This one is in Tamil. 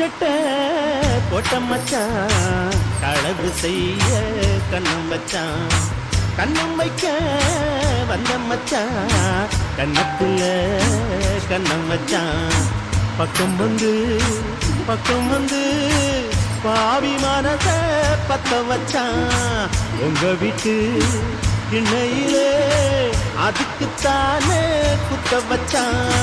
சட்ட போட்ட மச்சான் களவு செய்ய கண்ணம் வச்சான் கண்ணம் வைக்க வந்த மச்சான் கண்ணத்துள்ள கண்ணம் வச்சான் பக்கம் வந்து பக்கம் வந்து பாவி மனச பத்த வச்சான். உங்க வீட்டு கிண்ணையிலே அதுக்குத்தானே குத்த வச்சான்.